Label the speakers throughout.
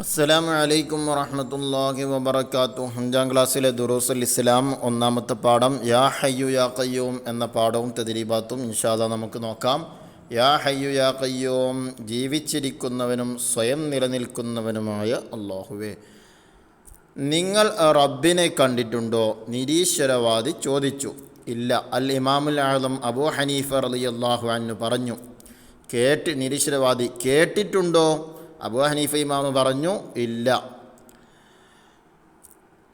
Speaker 1: അസ്സലാമു അലൈക്കും വറഹ്മത്തുള്ളാഹി വബർക്കാത്തു അഞ്ചാം ക്ലാസ്സിലെ ദുറൂസുൽ ഇസ്ലാം ഒന്നാമത്തെ പാഠം യാ ഹയ്യു യാ ഖയ്യൂം എന്ന പാഠവും തദരീബാത്തും ഇൻഷാദ നമുക്ക് നോക്കാം. യാ ഹയ്യു യാ ഖയ്യൂം ജീവിച്ചിരിക്കുന്നവനും സ്വയം നിലനിൽക്കുന്നവനുമായ അള്ളാഹുവേ നിങ്ങൾ റബ്ബിനെ കണ്ടിട്ടുണ്ടോ? നിരീശ്വരവാദി ചോദിച്ചു. ഇല്ല. അൽ ഇമാമുൽ ആളം അബൂ ഹനീഫ റളിയല്ലാഹു അൻഹു പറഞ്ഞു. കേട്ട് നിരീശ്വരവാദി കേട്ടിട്ടുണ്ടോ? അബൂ ഹനീഫ ഇമാമ് പറഞ്ഞു ഇല്ല.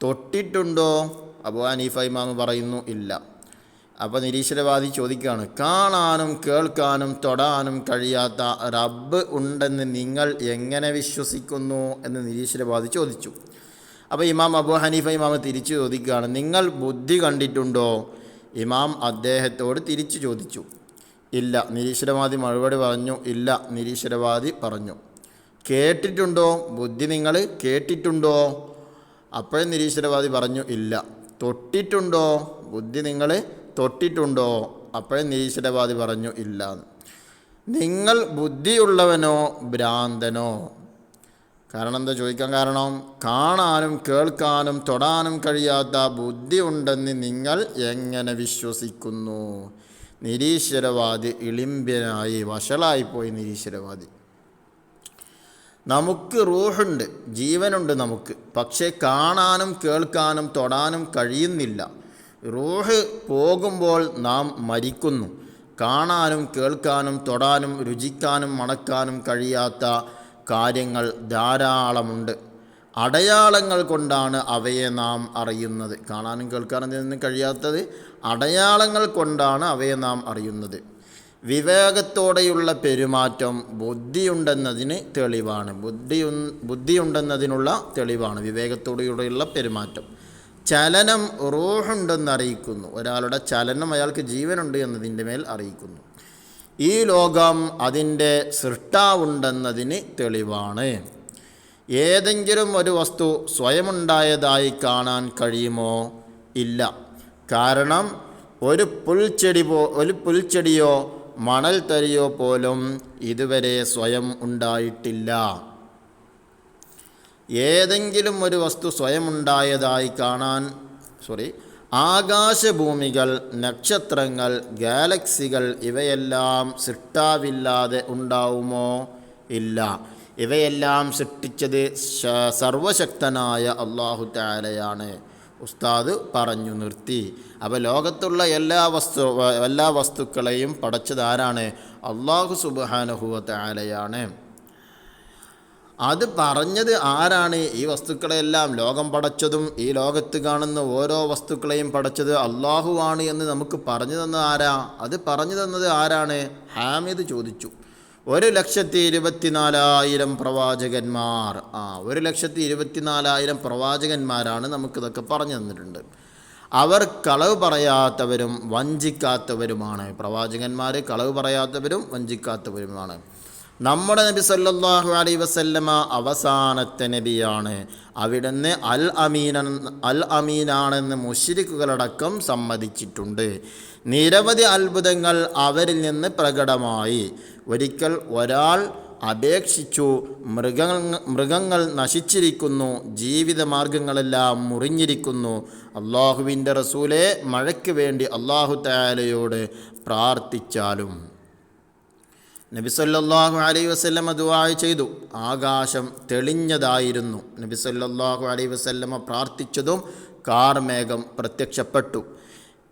Speaker 1: തൊട്ടിട്ടുണ്ടോ? അബൂ ഹനീഫ ഇമാമ് പറയുന്നു ഇല്ല. അപ്പോൾ നിരീശ്വരവാദി ചോദിക്കുകയാണ് കാണാനും കേൾക്കാനും തൊടാനും കഴിയാത്ത റബ്ബ് ഉണ്ടെന്ന് നിങ്ങൾ എങ്ങനെ വിശ്വസിക്കുന്നു എന്ന് നിരീശ്വരവാദി ചോദിച്ചു. അപ്പോൾ ഇമാം അബു ഹനീഫ ഇമാം തിരിച്ചു ചോദിക്കുകയാണ് നിങ്ങൾ ബുദ്ധി കണ്ടിട്ടുണ്ടോ? ഇമാം അദ്ദേഹത്തോട് തിരിച്ചു ചോദിച്ചു. ഇല്ല. നിരീശ്വരവാദി മറുപടി പറഞ്ഞു ഇല്ല. നിരീശ്വരവാദി പറഞ്ഞു. കേട്ടിട്ടുണ്ടോ? ബുദ്ധി നിങ്ങൾ കേട്ടിട്ടുണ്ടോ? അപ്പോഴും നിരീശ്വരവാദി പറഞ്ഞു ഇല്ല. തൊട്ടിട്ടുണ്ടോ? ബുദ്ധി നിങ്ങൾ തൊട്ടിട്ടുണ്ടോ? അപ്പോഴും നിരീശ്വരവാദി പറഞ്ഞു ഇല്ല. നിങ്ങൾ ബുദ്ധിയുള്ളവനോ ഭ്രാന്തനോ? കാരണം എന്താ ചോദിക്കാൻ കാരണം? കാണാനും കേൾക്കാനും തൊടാനും കഴിയാത്ത ബുദ്ധി ഉണ്ടെന്ന് നിങ്ങൾ എങ്ങനെ വിശ്വസിക്കുന്നു? നിരീശ്വരവാദി ഇളിമ്പ്യനായി വഷളായിപ്പോയി നിരീശ്വരവാദി. നമുക്ക് റൂഹുണ്ട് ജീവനുണ്ട് നമുക്ക്. പക്ഷേ കാണാനും കേൾക്കാനും തൊടാനും കഴിയുന്നില്ല. റൂഹ് പോകുമ്പോൾ നാം മരിക്കുന്നു. കാണാനും കേൾക്കാനും തൊടാനും രുചിക്കാനും മണക്കാനും കഴിയാത്ത കാര്യങ്ങൾ ധാരാളമുണ്ട്. അടയാളങ്ങൾ കൊണ്ടാണ് അവയെ നാം അറിയുന്നത്. കാണാനും കേൾക്കാനും കഴിയാത്തത് അടയാളങ്ങൾ കൊണ്ടാണ് അവയെ നാം അറിയുന്നത്. വിവേകത്തോടെയുള്ള പെരുമാറ്റം ബുദ്ധിയുണ്ടെന്നതിന് തെളിവാണ്. ബുദ്ധി ബുദ്ധിയുണ്ടെന്നതിനുള്ള തെളിവാണ് വിവേകത്തോടെയുള്ള പെരുമാറ്റം. ചലനം റൂഹുണ്ടെന്ന് അറിയിക്കുന്നു ഒരാളുടെ ചലനം അയാൾക്ക് ജീവനുണ്ട് എന്നതിന്റെ മേൽ അറിയിക്കുന്നു. ഈ ലോകം അതിന്റെ സൃഷ്ടാവുണ്ടെന്നതിന് തെളിവാണ്. ഏതെങ്കിലും ഒരു വസ്തു സ്വയമുണ്ടായതായി കാണാൻ കഴിയുമോ? ഇല്ല. കാരണം ഒരു പുൽച്ചെടി പോ ഒരു പുൽച്ചെടിയോ മണൽ തരിയോ പോലും ഇതുവരെ സ്വയം ഉണ്ടായിട്ടില്ല. ഏതെങ്കിലും ഒരു വസ്തു സ്വയം ഉണ്ടായതായി കാണാൻ സോറി ആകാശഭൂമികൾ നക്ഷത്രങ്ങൾ ഗാലക്സികൾ ഇവയെല്ലാം സൃഷ്ടാവില്ലാതെ ഉണ്ടാവുമോ? ഇല്ല. ഇവയെല്ലാം സൃഷ്ടിച്ചത് സർവശക്തനായ അള്ളാഹു താലയാണ് ഉസ്താദ് പറഞ്ഞു നിർത്തി. അപ്പോൾ ലോകത്തുള്ള എല്ലാ വസ്തു എല്ലാ വസ്തുക്കളെയും പടച്ചത് ആരാണ്? അള്ളാഹു സുബാനഹുവ ആലയാണ് അത് പറഞ്ഞത് ആരാണ്? ഈ വസ്തുക്കളെല്ലാം ലോകം പടച്ചതും ഈ ലോകത്ത് കാണുന്ന ഓരോ വസ്തുക്കളെയും പടച്ചത് അള്ളാഹുവാണ് എന്ന് നമുക്ക് പറഞ്ഞു തന്നത് ആരാ? അത് പറഞ്ഞു തന്നത് ആരാണ്? ഹാമിദ് ചോദിച്ചു. ഒരു ലക്ഷത്തി ഇരുപത്തിനാലായിരം പ്രവാചകന്മാർ. ആ ഒരു ലക്ഷത്തി ഇരുപത്തിനാലായിരം പ്രവാചകന്മാരാണ് നമുക്കിതൊക്കെ പറഞ്ഞു തന്നിട്ടുണ്ട്. അവർ കളവ് പറയാത്തവരും വഞ്ചിക്കാത്തവരുമാണ്. പ്രവാചകന്മാർ കളവ് പറയാത്തവരും വഞ്ചിക്കാത്തവരുമാണ്. നമ്മുടെ നബി സല്ലാഹു അലൈഹി വസല്ലമ അവസാനത്തെ നബിയാണ്. അവിടുന്ന് അൽ അമീന അൽ അമീനാണെന്ന് മുഷിരിക്കുകളടക്കം സമ്മതിച്ചിട്ടുണ്ട്. നിരവധി അത്ഭുതങ്ങൾ അവരിൽ നിന്ന് പ്രകടമായി. ഒരിക്കൽ ഒരാൾ അപേക്ഷിച്ചു മൃഗങ്ങൾ മൃഗങ്ങൾ നശിച്ചിരിക്കുന്നു ജീവിതമാർഗങ്ങളെല്ലാം മുറിഞ്ഞിരിക്കുന്നു. അള്ളാഹുവിന്റെ റസൂലെ മഴയ്ക്ക് വേണ്ടി അള്ളാഹു താലയോട് പ്രാർത്ഥിച്ചാലും നബി സല്ലല്ലാഹു അലൈഹി വസല്ലമ ദുആ ചെയ്തു. ആകാശം തെളിഞ്ഞതായിരുന്നു. നബി സല്ലല്ലാഹു അലൈഹി വസല്ലമ പ്രാർത്ഥിച്ചതും കാർമേഘം പ്രത്യക്ഷപ്പെട്ടു.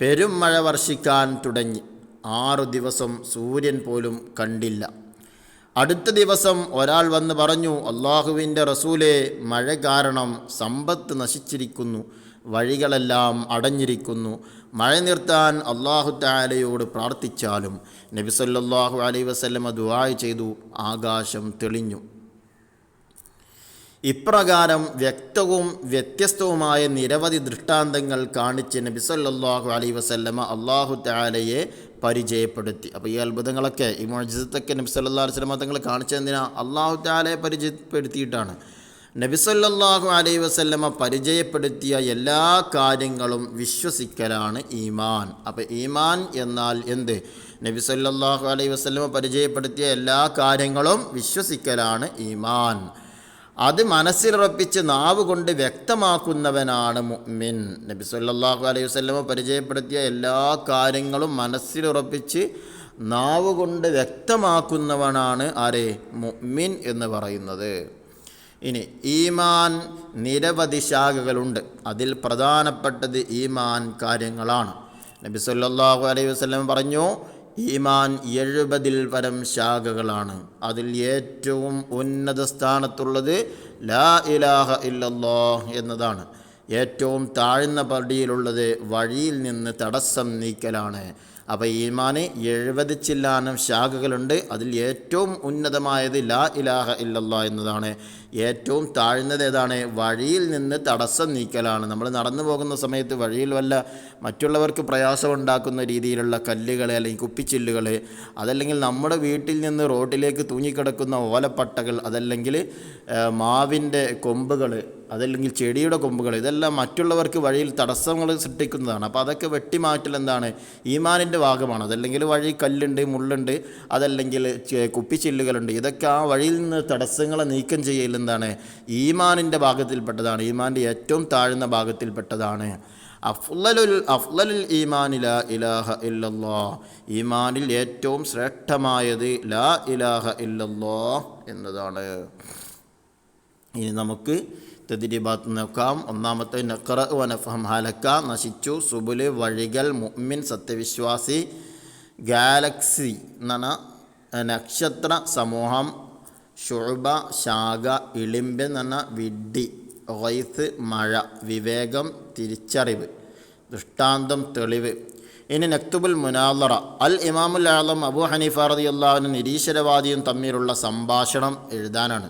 Speaker 1: പെരും മഴ വർഷിക്കാൻ തുടങ്ങി. ആറു ദിവസം സൂര്യൻ പോലും കണ്ടില്ല. അടുത്ത ദിവസം ഒരാൾ വന്ന് പറഞ്ഞു അള്ളാഹുവിന്റെ റസൂലെ മഴ കാരണം സമ്പത്ത് നശിച്ചിരിക്കുന്നു. വഴികളെല്ലാം അടഞ്ഞിരിക്കുന്നു. മഴ നിർത്താൻ അള്ളാഹു താലയോട് പ്രാർത്ഥിച്ചാലും നബി സല്ലല്ലാഹു അലൈഹി വസല്ലമ ദുവായ് ചെയ്തു ആകാശം തെളിഞ്ഞു. ഇപ്രകാരം വ്യക്തവും വ്യത്യസ്തവുമായ നിരവധി ദൃഷ്ടാന്തങ്ങൾ കാണിച്ച് നബി സല്ലല്ലാഹു അലൈഹി വസല്ലമ അള്ളാഹു താലയെ പരിചയപ്പെടുത്തി. അപ്പോൾ ഈ അത്ഭുതങ്ങളൊക്കെ ഈ മോജിസത്തൊക്കെ നബി സല്ലാ സ്വലമ തങ്ങൾ കാണിച്ചതിനാ അള്ളാഹു താലയെ പരിചയപ്പെടുത്തിയിട്ടാണ്. നബി അലൈ വസല്ലമ പരിചയപ്പെടുത്തിയ എല്ലാ കാര്യങ്ങളും വിശ്വസിക്കലാണ് ഈമാൻ. അപ്പോൾ ഈമാൻ എന്നാൽ എന്ത്? നബി അലൈ വസല്ലമ പരിചയപ്പെടുത്തിയ എല്ലാ കാര്യങ്ങളും വിശ്വസിക്കലാണ് ഈമാൻ. അത് മനസ്സിലുറപ്പിച്ച് നാവ് കൊണ്ട് വ്യക്തമാക്കുന്നവനാണ് മുഅ്മിൻ. നബി സല്ലല്ലാഹു അലൈഹി വസല്ലമ പരിചയപ്പെടുത്തിയ എല്ലാ കാര്യങ്ങളും മനസ്സിലുറപ്പിച്ച് നാവ് കൊണ്ട് വ്യക്തമാക്കുന്നവനാണ് ആരെ? മുഅ്മിൻ എന്ന് പറയുന്നത്. ഇനി ഈമാൻ നിരവധി ശാഖകളുണ്ട്. അതിൽ പ്രധാനപ്പെട്ടത് ഈമാൻ കാര്യങ്ങളാണ്. നബി സല്ലല്ലാഹു അലൈഹി വസല്ലം പറഞ്ഞു ഈമാൻ എഴുപതിൽ പരം ശാഖകളാണ്. അതിൽ ഏറ്റവും ഉന്നത സ്ഥാനത്തുള്ളത് ലാ ഇലാഹ ഇല്ലല്ലോ എന്നതാണ്. ഏറ്റവും താഴ്ന്ന പടിയിലുള്ളത് വഴിയിൽ നിന്ന് തടസ്സം നീക്കലാണ്. അപ്പോൾ ഈമാന് എഴുപത് ചില്ലാനം ശാഖകളുണ്ട്. അതിൽ ഏറ്റവും ഉന്നതമായത് ലാ ഇലാഹ ഇല്ലല്ലാ എന്നതാണ്. ഏറ്റവും താഴ്ന്നത് ഏതാണ്? വഴിയിൽ നിന്ന് തടസ്സം നീക്കലാണ്. നമ്മൾ നടന്നു പോകുന്ന സമയത്ത് വഴിയിൽ വല്ല മറ്റുള്ളവർക്ക് പ്രയാസമുണ്ടാക്കുന്ന രീതിയിലുള്ള കല്ലുകൾ അല്ലെങ്കിൽ കുപ്പിച്ചില്ലുകൾ അതല്ലെങ്കിൽ നമ്മുടെ വീട്ടിൽ നിന്ന് റോഡിലേക്ക് തൂങ്ങിക്കിടക്കുന്ന ഓലപ്പട്ടകൾ അതല്ലെങ്കിൽ മാവിന്റെ കൊമ്പുകൾ അതല്ലെങ്കിൽ ചെടിയുടെ കൊമ്പുകൾ ഇതെല്ലാം മറ്റുള്ളവർക്ക് വഴിയിൽ തടസ്സങ്ങൾ സൃഷ്ടിക്കുന്നതാണ്. അപ്പോൾ അതൊക്കെ വെട്ടിമാറ്റൽ എന്താണ്? ഈമാനിന്റെ ഭാഗമാണ്. അതല്ലെങ്കിൽ വഴി കല്ലുണ്ട് മുള്ളുണ്ട് അതല്ലെങ്കിൽ കുപ്പിച്ചില്ലുകളുണ്ട്. ഇതൊക്കെ ആ വഴിയിൽ നിന്ന് തടസ്സങ്ങളെ നീക്കം ചെയ്യൽ എന്താണ്? ഈമാനിന്റെ ഭാഗത്തിൽപ്പെട്ടതാണ്. ഈമാന്റെ ഏറ്റവും താഴ്ന്ന ഭാഗത്തിൽപ്പെട്ടതാണ്. അഫ്ലലുൽ അഫ്ലലുൽ ഈമാനില ഇലാഹ ഇല്ലല്ലോ ഈമാനിൽ ഏറ്റവും ശ്രേഷ്ഠമായത് ലാ ഇലാഹ ഇല്ലല്ലോ എന്നതാണ്. ഇനി നമുക്ക് തെതിരിബാത്ത് നോക്കാം ഒന്നാമത്തെ നഖറ വനഫഹം ഹലക്ക. നശിച്ചു. സുബുൽ വഴികൾ മുഅ്മിൻ സത്യവിശ്വാസി ഗാലക്സി എന്നാണ്. നക്ഷത്ര സമൂഹം ഷുഴുബ ശാഖ ഇളിമ്പ് എന്ന വിഡ്ഡി വൈസ് മഴ വിവേകം തിരിച്ചറിവ് ദൃഷ്ടാന്തം തെളിവ്. ഇനി നക്തുബുൽ മുനാലറ അൽ ഇമാമുൽ ആലം അബു ഹനീഫ റളിയല്ലാഹു നിരീശ്വരവാദിയും തമ്മിലുള്ള സംഭാഷണം എഴുതാനാണ്.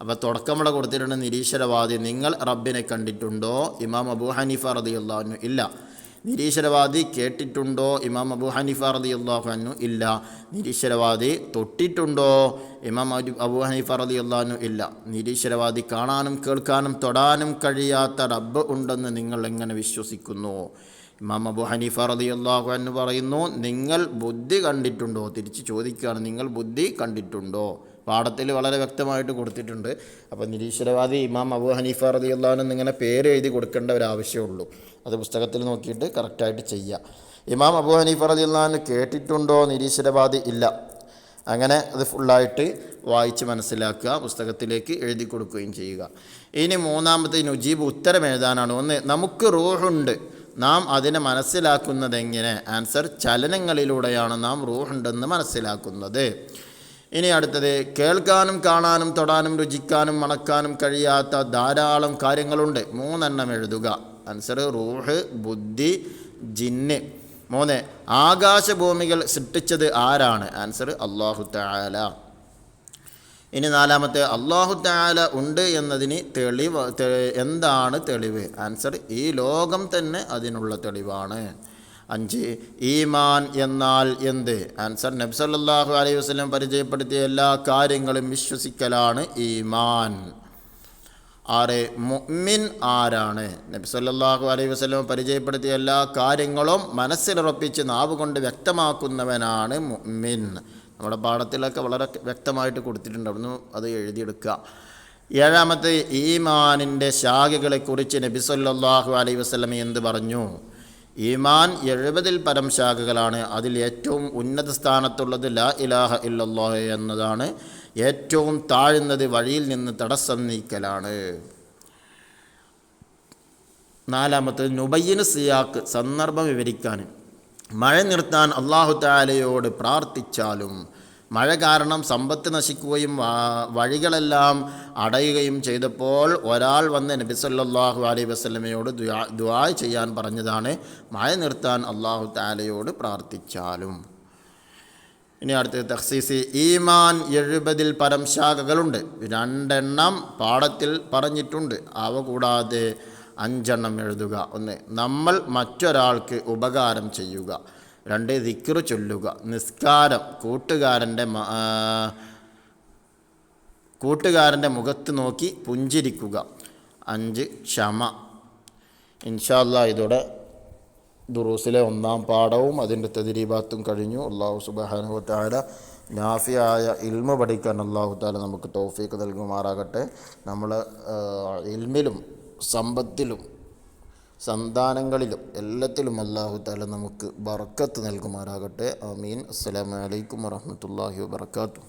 Speaker 1: അപ്പോൾ തുടക്കം ഇവിടെ കൊടുത്തിട്ടുണ്ട് നിരീശ്വരവാദി. നിങ്ങൾ റബ്ബിനെ കണ്ടിട്ടുണ്ടോ? ഇമാം അബു ഹനീഫ റളിയല്ലാഹു ഇല്ല. നിരീശ്വരവാദി കേട്ടിട്ടുണ്ടോ? ഇമാം അബു ഹനീഫ റളിയല്ലാഹു അൻഹു ഇല്ല. നിരീശ്വരവാദി തൊട്ടിട്ടുണ്ടോ? ഇമാം അബു ഹനീഫ റളിയല്ലാഹു ഇല്ല. നിരീശ്വരവാദി കാണാനും കേൾക്കാനും തൊടാനും കഴിയാത്ത റബ്ബ് ഉണ്ടെന്ന് നിങ്ങൾ എങ്ങനെ വിശ്വസിക്കുന്നു? ഇമാം അബു ഹനീഫ റളിയല്ലാഹു എന്ന് പറയുന്നു നിങ്ങൾ ബുദ്ധി കണ്ടിട്ടുണ്ടോ? തിരിച്ച് ചോദിക്കുകയാണ് നിങ്ങൾ ബുദ്ധി കണ്ടിട്ടുണ്ടോ? പാഠത്തിൽ വളരെ വ്യക്തമായിട്ട് കൊടുത്തിട്ടുണ്ട്. അപ്പോൾ നിരീശ്വരവാദി ഇമാം അബു ഹനീഫ അൻഹു ഇങ്ങനെ പേര് എഴുതി കൊടുക്കേണ്ട ഒരു ആവശ്യമുള്ളൂ അത് പുസ്തകത്തിൽ നോക്കിയിട്ട് കറക്റ്റായിട്ട് ചെയ്യുക ഇമാം അബു ഹനീഫ അൻഹു കേട്ടിട്ടുണ്ടോ? നിരീശ്വരവാദി ഇല്ല. അങ്ങനെ അത് ഫുള്ളായിട്ട് വായിച്ച് മനസ്സിലാക്കുക പുസ്തകത്തിലേക്ക് എഴുതി കൊടുക്കുകയും ചെയ്യുക. ഇനി മൂന്നാമത്തെ നുജീബ് ഉത്തരം എഴുതാനാണ്. ഒന്ന് നമുക്ക് റൂഹുണ്ട്. നാം അതിനെ മനസ്സിലാക്കുന്നത് എങ്ങനെ? ആൻസർ ചലനങ്ങളിലൂടെയാണ് നാം റൂഹുണ്ടെന്ന് മനസ്സിലാക്കുന്നത്. ഇനി അടുത്തത് കേൾക്കാനും കാണാനും തൊടാനും രുചിക്കാനും മണക്കാനും കഴിയാത്ത ധാരാളം കാര്യങ്ങളുണ്ട്. മൂന്നെണ്ണം എഴുതുക. ആൻസർ റൂഹ് ബുദ്ധി ജിന്ന്. മൂന്ന് ആകാശഭൂമികൾ സൃഷ്ടിച്ചത് ആരാണ്? ആൻസർ അള്ളാഹു താല ഇനി നാലാമത്തെ അള്ളാഹു താല ഉണ്ട് എന്നതിന് തെളിവ് എന്താണ് തെളിവ്? ആൻസർ ഈ ലോകം തന്നെ അതിനുള്ള തെളിവാണ്. അഞ്ച്. ഈമാൻ എന്നാൽ എന്ത്? ആൻസർ നബ്സല്ലാഹു അലൈഹി വസ്ലം പരിചയപ്പെടുത്തിയ എല്ലാ കാര്യങ്ങളും വിശ്വസിക്കലാണ് ഈമാൻ. ആറ് മുഅ്മിൻ ആരാണ്? നബ്സല്ലാഹു അലൈഹി വസല്ലം പരിചയപ്പെടുത്തിയ എല്ലാ കാര്യങ്ങളും മനസ്സിലുറപ്പിച്ച് നാവ് കൊണ്ട് വ്യക്തമാക്കുന്നവനാണ് മുഅ്മിൻ. നമ്മുടെ പാഠത്തിലൊക്കെ വളരെ വ്യക്തമായിട്ട് കൊടുത്തിട്ടുണ്ട്. അവിടുന്ന് അത് എഴുതിയെടുക്കുക. ഏഴാമത്തെ ഈമാനിന്റെ ശാഖകളെക്കുറിച്ച് നബി സല്ലല്ലാഹു അലൈഹി വസല്ലം എന്ത് പറഞ്ഞു? ഈമാൻ എഴുപതിൽ പരം ശാഖകളാണ്. അതിൽ ഏറ്റവും ഉന്നത സ്ഥാനത്തുള്ളത് ലാ ഇലാഹ ഇല്ലല്ലാഹ് എന്നതാണ്. ഏറ്റവും താഴ്ന്നത് വഴിയിൽ നിന്ന് തടസ്സം നീക്കലാണ്. നാലാമത്തത് നുബയ്യന് സിയാക്ക് സന്ദർഭം വിവരിക്കാൻ. മഴ നിർത്താൻ അള്ളാഹു താലയോട് പ്രാർത്ഥിച്ചാലും മഴ കാരണം സമ്പത്ത് നശിക്കുകയും വഴികളെല്ലാം അടയുകയും ചെയ്തപ്പോൾ ഒരാൾ വന്ന് നബി സല്ലല്ലാഹു അലൈഹി വസല്ലമയോട് ദുആ ചെയ്യാൻ പറഞ്ഞതാണ്. മഴ നിർത്താൻ അള്ളാഹു താലയോട് പ്രാർത്ഥിച്ചാലും. ഇനി അടുത്തത് തഖ്സീസി. ഈമാൻ എഴുപതിൽ പരം ശാഖകളുണ്ട് രണ്ടെണ്ണം പാഠത്തിൽ പറഞ്ഞിട്ടുണ്ട്. അവ കൂടാതെ അഞ്ചെണ്ണം എഴുതുക. ഒന്ന് നമ്മൾ മറ്റൊരാൾക്ക് ഉപകാരം ചെയ്യുക. രണ്ട് ദിക്കുറു ചൊല്ലുക. നിസ്കാരം കൂട്ടുകാരന്റെ കൂട്ടുകാരന്റെ മുഖത്ത് നോക്കി പുഞ്ചിരിക്കുക. അഞ്ച് ക്ഷമ. ഇൻഷാല്ല ഇതോടെ ദുറൂസിലെ ഒന്നാം പാഠവും അതിന്റെ തതിരീബാത്തും കഴിഞ്ഞു. അള്ളാഹു സുബാനുവത്തായ നാഫിയായ ഇൽമ പഠിക്കാൻ അള്ളാഹു താല നമുക്ക് തോഫീക്ക് നൽകുമാറാകട്ടെ. നമ്മൾ ഇൽമിലും സമ്പത്തിലും സന്താനങ്ങളിലും എല്ലാത്തിലും അള്ളാഹു താല നമുക്ക് ബർക്കത്ത് നൽകുമാറാകട്ടെ. അമീൻ അസ്സലാമലൈക്കും അലൈക്കും വറഹ്മത്തുള്ളാഹി വബർക്കാത്തു